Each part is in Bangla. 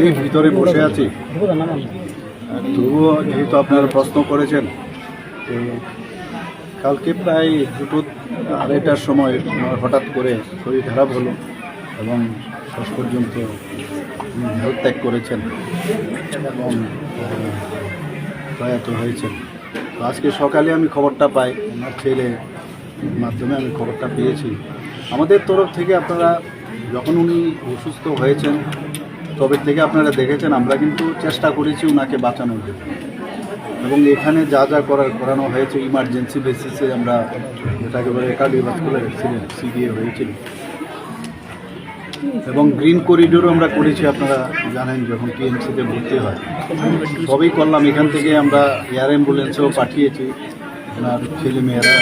এই ভিতরে বসে আছি। তবুও যেহেতু আপনারা প্রশ্ন করেছেন কালকে প্রায় দুটো আড়াইটার সময় হঠাৎ করে শরীর খারাপ হলো এবং শেষ পর্যন্ত দেহত্যাগ করেছেন এবং প্রয়াত হয়েছেন। আজকে সকালে আমি খবরটা পাই আমার ছেলে মাধ্যমে আমি খবরটা পেয়েছি। আমাদের তরফ থেকে আপনারা যখন উনি অসুস্থ হয়েছেন তবে থেকে আপনারা দেখেছেন, আমরা কিন্তু চেষ্টা করেছি ওনাকে বাঁচানোর জন্য। এবং এখানে যা যা করার করানো হয়েছে ইমার্জেন্সি বেসিসে আমরা যেটাকে বলে কার্ডিওভাস্কুলার অ্যাক্সিডেন্ট সিডিএ হয়েছিল। এবং গ্রিন করিডোরও আমরা করেছি, আপনারা জানেন, যখন টিএমসিতে ভর্তি হয়। সবই করলাম, এখান থেকে আমরা এয়ার অ্যাম্বুলেন্সেও পাঠিয়েছি। ওনার ছেলেমেয়েরা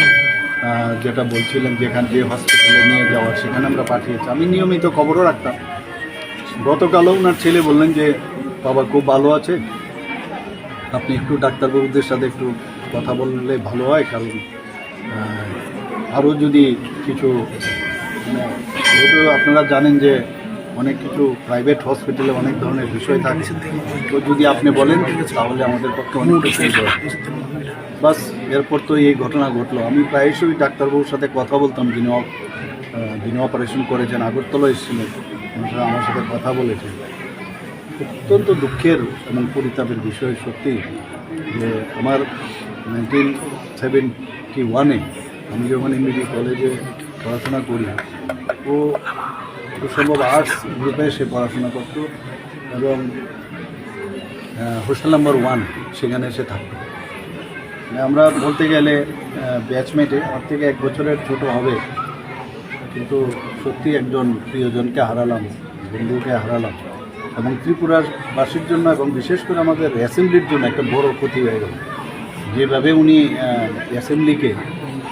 যেটা বলছিলেন, যেখান যে হসপিটালে নিয়ে যাওয়ার, সেখানে আমরা পাঠিয়েছি। আমি নিয়মিত খবরও রাখতাম। গতকালও ওনার ছেলে বললেন যে বাবা খুব ভালো আছে। আপনি একটু ডাক্তারবাবুদের সাথে একটু কথা বললে ভালো হয় কারণ আরও যদি কিছু মানে, আপনারা জানেন যে অনেক কিছু প্রাইভেট হসপিটালে অনেক ধরনের বিষয় থাকে। তো যদি আপনি বলেন তাহলে আমাদের পক্ষে অনেক বাস এরপর তো এই ঘটনা ঘটলো। আমি প্রায়শই ডাক্তারবাবুর সাথে কথা বলতাম যিনি যিনি অপারেশন করেছেন আগরতলা এসেছিলেন। ওনারা আমার সাথে কথা বলেছেন অত্যন্ত দুঃখের এবং পরিতাপের বিষয় সত্যি যে আমার নাইনটিন সেভেন্টি ওয়ানে আমি যখন এমবিবি কলেজে পড়াশোনা করি, ও সম্ভব আর্টস গ্রুপে সে পড়াশোনা করতো এবং হোস্টেল নাম্বার ওয়ান সেখানে সে থাকতো। আমরা বলতে গেলে ব্যাচমেটে আমার থেকে এক বছরের ছোট হবে কিন্তু সত্যি একজন প্রিয়জনকে হারালাম, বন্ধুকে হারালাম। এবং ত্রিপুরার বাসীর জন্য এবং বিশেষ করে আমাদের অ্যাসেম্বলির জন্য একটা বড় ক্ষতি হয়ে গেল। যেভাবে উনি অ্যাসেম্বলিকে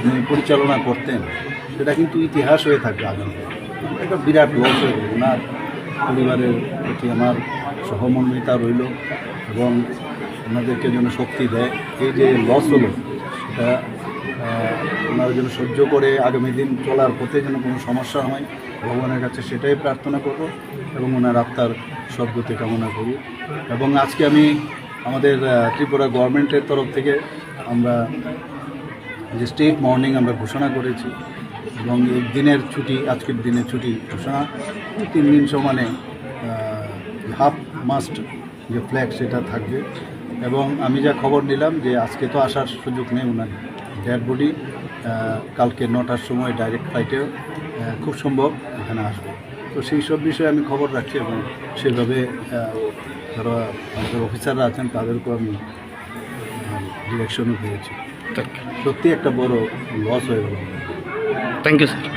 উনি পরিচালনা করতেন, সেটা কিন্তু ইতিহাস হয়ে থাকবে আগামী একটা বিরাট লস হয়ে গেল। ওনার পরিবারের প্রতি আমার সহমর্মিতা রইল এবং ওনাদেরকে যেন শক্তি দেয়। এই যে লস হলো, সেটা ওনারা যেন সহ্য করে আগামী দিন চলার পথে যেন কোনো সমস্যা হয়, ভগবানের কাছে সেটাই প্রার্থনা করব এবং ওনার আত্মার সদ্গতি কামনা করি। এবং আজকে আমি আমাদের ত্রিপুরা গভর্নমেন্টের তরফ থেকে আমরা যে স্টেট মর্নিং আমরা ঘোষণা করেছি এবং এই দিনের ছুটি, আজকের দিনের ছুটি ঘোষণা তিন দিন সমানে হাফ মাস্ট যে ফ্ল্যাগ সেটা থাকবে। এবং আমি যা খবর নিলাম যে আজকে তো আসার সুযোগ নেই ওনার। ডেড বডি কালকে নটার সময় ডাইরেক্ট ফ্লাইটে খুব সম্ভব এখানে আসবে। তো সেই সব বিষয়ে আমি খবর রাখছি এবং সেভাবে যারা আমাদের অফিসাররা আছেন তাদেরকেও আমি ডিরেকশনও পেয়েছি সত্যি একটা বড় লস হয়ে গেল। Thank you sir